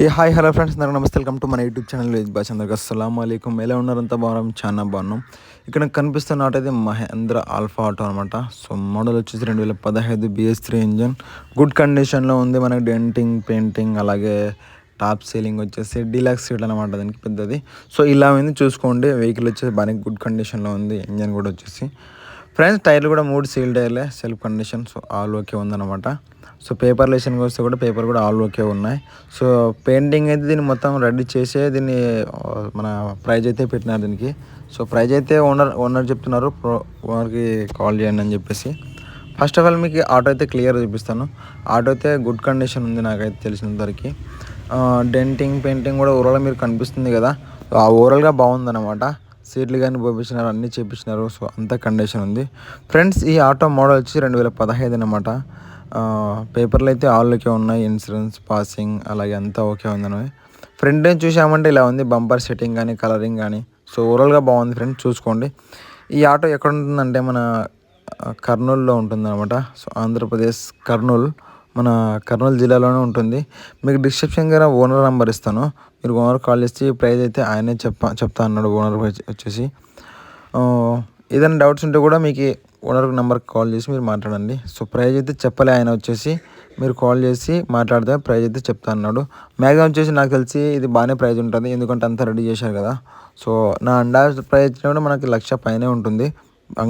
ఏ hi hello friends అందరూ నమస్తే. Welcome to మన యూట్యూబ్ ఛానల్ విజ్ బాస్ అందరికీ అస్సలం అయికం ఎలా ఉన్నారంతా బాగున్నాం? చాలా బాగున్నాం. ఇక్కడ కనిపిస్తున్న ఆటో అయితే మహేంద్ర ఆల్ఫా ఆటో అనమాట సో మోడల్ వచ్చేసి రెండు వేల పదహైదు బిఎస్ త్రీ ఇంజన్ గుడ్ కండిషన్లో ఉంది. మనకి డెంటింగ్ పెయింటింగ్ అలాగే టాప్ సీలింగ్ వచ్చేసి డీలాక్స్ సీట్ అనమాట దానికి పెద్దది. సో ఇలా ఉంది. చూసుకోండి. వెహికల్ వచ్చేసి బాగా గుడ్ కండిషన్లో ఉంది. ఇంజన్ కూడా వచ్చేసి. ఫ్రెండ్స్ టైర్లు కూడా మూడు seal టైర్లే self condition so all okay ఉందన్నమాట. సో పేపర్ లేషన్కి వస్తే కూడా పేపర్ కూడా ఆల్ ఓకే ఉన్నాయి. సో పెయింటింగ్ అయితే దీన్ని మొత్తం రెడీ చేసే దీన్ని మన ప్రైజ్ అయితే పెట్టినారు దీనికి. సో ప్రైజ్ అయితే ఓనర్ ఓనర్ చెప్తున్నారు. ఓనర్కి కాల్ చేయండి అని చెప్పేసి. ఫస్ట్ ఆఫ్ ఆల్ మీకు ఆటో అయితే క్లియర్ చూపిస్తాను. ఆటో అయితే గుడ్ కండిషన్ ఉంది నాకైతే తెలిసినంతవరకు. డెంటింగ్ పెయింటింగ్ కూడా ఓవరాల్ మీరు కనిపిస్తుంది కదా. ఆ ఓవరాల్గా బాగుందన్నమాట. సీట్లు కానీ పోపించినారు అన్నీ చేపించినారు సో అంత కండిషన్ ఉంది. ఫ్రెండ్స్ ఈ ఆటో మోడల్ వచ్చి రెండు వేల పదహైదు అనమాట పేపర్లు అయితే ఆల్ ఉన్నాయి. ఇన్సూరెన్స్ పాసింగ్ అలాగే అంతా ఓకే ఉందని ఫ్రంట్ ఏం చూసామంటే ఇలా ఉంది. బంపర్ సెట్టింగ్ కానీ కలరింగ్ కానీ. సో ఓవరాల్గా బాగుంది ఫ్రెండ్స్ చూసుకోండి. ఈ ఆటో ఎక్కడ ఉంటుందంటే మన కర్నూలులో ఉంటుందన్నమాట. సో ఆంధ్రప్రదేశ్ కర్నూలు. మన కర్నూలు జిల్లాలోనే ఉంటుంది. మీకు డిస్క్రిప్షన్ గారు ఓనర్ నెంబర్ ఇస్తాను. మీరు ఓనర్ కాల్ చేసి ప్రైస్ అయితే ఆయనే చెప్ప చెప్తా అన్నాడు ఓనర్ వచ్చేసి. ఏదైనా డౌట్స్ ఉంటే కూడా మీకు ఓనర్ నెంబర్కి కాల్ చేసి మీరు మాట్లాడండి. సో ప్రైజ్ అయితే చెప్పలే ఆయన వచ్చేసి. మీరు కాల్ చేసి మాట్లాడితే ప్రైజ్ అయితే చెప్తా అన్నాడు. మ్యాక్సిమం వచ్చేసి నాకు తెలిసి ఇది బాగానే ప్రైజ్ ఉంటుంది. ఎందుకంటే అంతా రెడీ చేశారు కదా. సో నా అండా ప్రైజ్ కూడా మనకి లక్ష పైనే ఉంటుంది.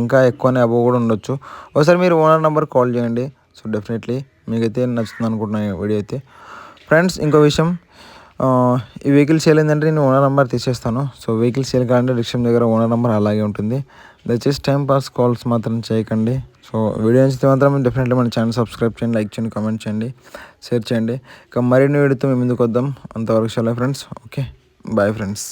ఇంకా ఎక్కువనే అబో కూడా ఉండొచ్చు. ఒకసారి మీరు ఓనర్ నెంబర్ కాల్ చేయండి. సో డెఫినెట్లీ మీకైతే నచ్చుతుంది అనుకుంటున్నాను వీడియో అయితే. ఫ్రెండ్స్ ఇంకో విషయం ఈ వెహికల్ సేల్ ఏంటంటే నేను ఓనర్ నెంబర్ తీసేస్తాను. సో వెహికల్ సేల్ కావాలంటే డిస్క్రిప్షన్ దగ్గర ఓనర్ నెంబర్ అలాగే ఉంటుంది. దయచేసి టైం పాస్ కాల్స్ మాత్రం చేయకండి. సో వీడియో నచ్చితే మాత్రం డెఫినెట్లీ మన ఛానల్ సబ్స్క్రైబ్ చేయండి లైక్ చేయండి కామెంట్ చేయండి షేర్ చేయండి. ఇక మరిన్ని వీడియోతో మేము ముందుకు వద్దాం. అంతవరకు చాలా ఫ్రెండ్స్ ఓకే బాయ్ ఫ్రెండ్స్